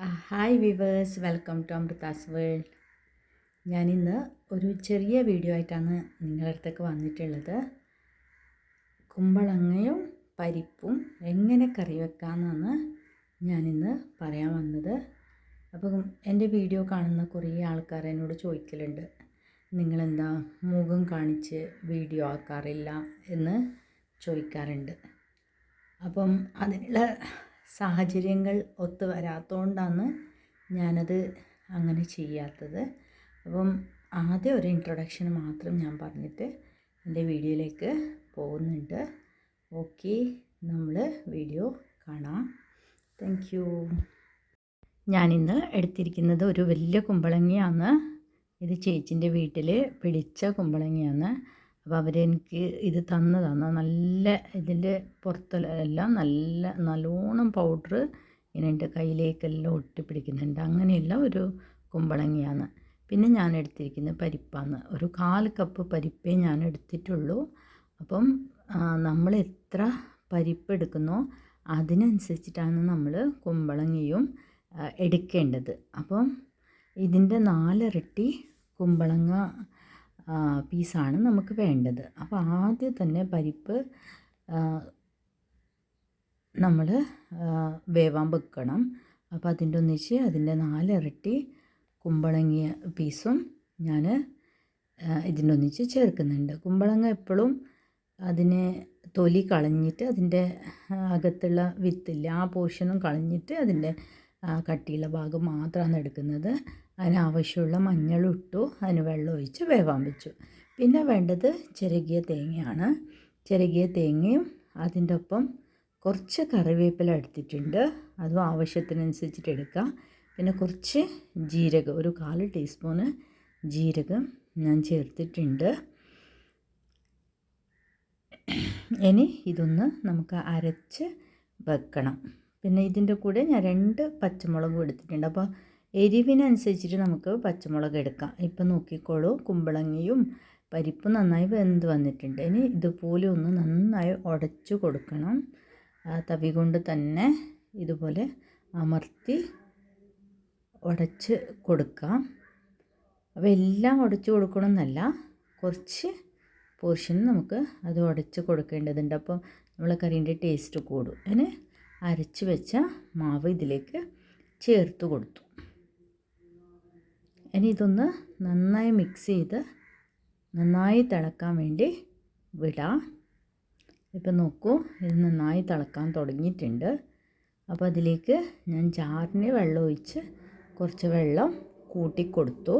Hi viewers welcome to Amrita's world. ഞാനിന്ന് ഒരു ചെറിയ വീഡിയോ ആയിട്ടാണ് നിങ്ങളുടെ അടുത്തേക്ക് വന്നിട്ടുള്ളത്. കുമ്പളങ്ങയും പരിപ്പും എങ്ങനെ കറി വെക്കാമെന്നാണ് ഞാനിന്ന് പറയാൻ വന്നത്. അപ്പം എന്റെ വീഡിയോ കാണുന്ന കുറേ ആൾക്കാർ എന്നോട് ചോദിക്കലുണ്ട്. നിങ്ങളെന്താ മുഖം കാണിച്ച് വീഡിയോ ആക്കാറില്ല എന്ന് ചോദിക്കാറുണ്ട്. അപ്പം അതിനുള്ള സാഹചര്യങ്ങൾ ഒത്തു വരാത്തതുകൊണ്ടാണ് ഞാനത് അങ്ങനെ ചെയ്യാത്തത്. അപ്പം ആദ്യം ഒരു ഇൻട്രൊഡക്ഷൻ മാത്രം ഞാൻ പറഞ്ഞിട്ട് എന്റെ വീഡിയോയിലേക്ക് പോകുന്നുണ്ട്. ഓക്കെ നമ്മൾ വീഡിയോ കാണാം. താങ്ക് യു ഞാനിന്ന് എടുത്തിരിക്കുന്നത് ഒരു വലിയ കുമ്പളങ്ങിയാണ്. ഇത് ചേച്ചിന്റെ വീട്ടിൽ പിടിച്ച കുമ്പളങ്ങയാണ്. അപ്പോൾ അവരെനിക്ക് ഇത് തന്നതാണ്. നല്ല ഇതിന്റെ പുറത്തെല്ലാം നല്ല നല്ലോണം പൗഡർ ഇങ്ങനെ എന്റെ കയ്യിലേക്കെല്ലാം ഒട്ടിപ്പിടിക്കുന്നുണ്ട്. അങ്ങനെയുള്ള ഒരു കുമ്പളങ്ങിയാണ്. പിന്നെ ഞാൻ എടുത്തിരിക്കുന്നത് പരിപ്പാണ് ഒരു കാൽ കപ്പ് പരിപ്പേ ഞാൻ എടുത്തിട്ടുള്ളൂ. അപ്പം നമ്മൾ എത്ര പരിപ്പ് എടുക്കുന്നോ അതിനനുസരിച്ചിട്ടാണ് നമ്മൾ കുമ്പളങ്ങിയും എടുക്കേണ്ടത്. അപ്പം ഇതിന്റെ നാലിരട്ടി കുമ്പളങ്ങ പീസാണ് നമുക്ക് വേണ്ടത്. അപ്പോൾ ആദ്യം തന്നെ പരിപ്പ് നമ്മൾ വേവാൻ വെക്കണം. അപ്പോൾ അതിന്റെ ഒന്നിച്ച് അതിന്റെ നാലിരട്ടി കുമ്പളങ്ങിയ പീസും ഞാൻ ഇതിന്റെ ഒന്നിച്ച് ചേർക്കുന്നുണ്ട്. കുമ്പളങ്ങ എപ്പോഴും അതിനെ തൊലി കളഞ്ഞിട്ട് അതിന്റെ അകത്തുള്ള വിത്തില്ല ആ പോർഷനും കളഞ്ഞിട്ട് അതിന്റെ കട്ടിയുള്ള ഭാഗം മാത്രമാണ് എടുക്കുന്നത്. അതിനാവശ്യമുള്ള മഞ്ഞളിട്ടു അതിന് വെള്ളം ഒഴിച്ച് വേവാൻ വെച്ചു. പിന്നെ വേണ്ടത് ചിരകിയ തേങ്ങയാണ്. ചിരകിയ തേങ്ങയും അതിന്റെ ഒപ്പം കുറച്ച് കറിവേപ്പില എടുത്തിട്ടുണ്ട്. അതും ആവശ്യത്തിനനുസരിച്ചിട്ട് എടുക്കാം. പിന്നെ കുറച്ച് ജീരകം ഒരു കാൽ ടീസ്പൂണ് ജീരകം ഞാൻ ചേർത്തിട്ടുണ്ട്. ഇനി ഇതൊന്ന് നമുക്ക് അരച്ച് വെക്കണം. പിന്നെ ഇതിന്റെ കൂടെ ഞാൻ രണ്ട് പച്ചമുളകും എടുത്തിട്ടുണ്ട്. അപ്പോൾ എരിവിനനുസരിച്ചിട്ട് നമുക്ക് പച്ചമുളക് എടുക്കാം. ഇപ്പം നോക്കിക്കോളൂ കുമ്പളങ്ങയും പരിപ്പും നന്നായി വെന്ത് വന്നിട്ടുണ്ട്. ഇനി ഇതുപോലെ ഒന്ന് നന്നായി ഉടച്ചു കൊടുക്കണം. തവി കൊണ്ട് തന്നെ ഇതുപോലെ അമർത്തി ഉടച്ച് കൊടുക്കാം. അപ്പോൾ എല്ലാം ഉടച്ച് കൊടുക്കണമെന്നല്ല കുറച്ച് പോർഷൻ നമുക്ക് അത് ഉടച്ച് കൊടുക്കേണ്ടതുണ്ട്. അപ്പോൾ നമ്മളെ കറീന്റെ ടേസ്റ്റ് കൂടും. അതിന് അരച്ച് വെച്ച മാവ് ഇതിലേക്ക് ചേർത്ത് കൊടുത്തു. ഇനി ഇതൊന്ന് നന്നായി മിക്സ് ചെയ്ത് നന്നായി തിളക്കാൻ വേണ്ടി വിടാം. ഇപ്പം നോക്കൂ ഇത് നന്നായി തിളക്കാൻ തുടങ്ങിയിട്ടുണ്ട്. അപ്പോൾ അതിലേക്ക് ഞാൻ ചാറിന് വെള്ളം ഒഴിച്ച് കുറച്ച് വെള്ളം കൂട്ടിക്കൊടുത്തു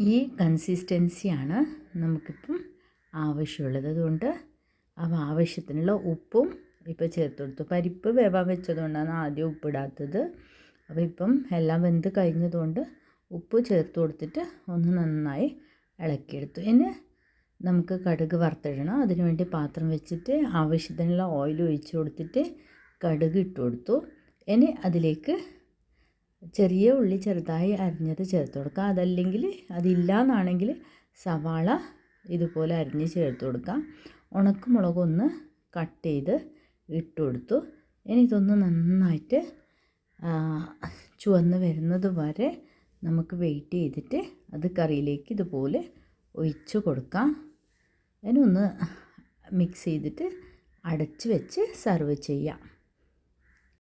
ഈ കൺസിസ്റ്റൻസിയാണ് നമുക്കിപ്പം ആവശ്യമുള്ളത്. അതുകൊണ്ട് അവ ആവശ്യത്തിനുള്ള ഉപ്പും ഇപ്പോൾ ചേർത്ത് കൊടുത്തു. പരിപ്പ് വേവാൻ വെച്ചതുകൊണ്ടാണ് ആദ്യം ഉപ്പിടാത്തത് അപ്പോൾ ഇപ്പം എല്ലാം വെന്ത് കഴിഞ്ഞതുകൊണ്ട് ഉപ്പ് ചേർത്ത് കൊടുത്തിട്ട് ഒന്ന് നന്നായി ഇളക്കിയെടുത്തു. ഇനി നമുക്ക് കടുക് വറുത്തിടണം. അതിന് വേണ്ടി പാത്രം വെച്ചിട്ട് ആവശ്യത്തിനുള്ള ഓയിൽ ഒഴിച്ച് കൊടുത്തിട്ട് കടുക് ഇട്ട് കൊടുത്തു. ഇനി അതിലേക്ക് ചെറിയ ഉള്ളി ചെറുതായി അരിഞ്ഞത് ചേർത്ത് കൊടുക്കുക അതല്ലെങ്കിൽ അതില്ല എന്നാണെങ്കിൽ സവാള ഇതുപോലെ അരിഞ്ഞ് ചേർത്ത് കൊടുക്കാം. ഉണക്കമുളകൊന്ന് കട്ട് ചെയ്ത് ഇട്ട് കൊടുത്തു ഇനി ഇതൊന്ന് നന്നായിട്ട് ചുവന്ന് വരുന്നത് വരെ നമുക്ക് വെയിറ്റ് ചെയ്തിട്ട് അത് കറിയിലേക്ക് ഇതുപോലെ ഒഴിച്ച് കൊടുക്കാം. അതിനൊന്ന് മിക്സ് ചെയ്തിട്ട് അടച്ച് വെച്ച് സെർവ് ചെയ്യാം.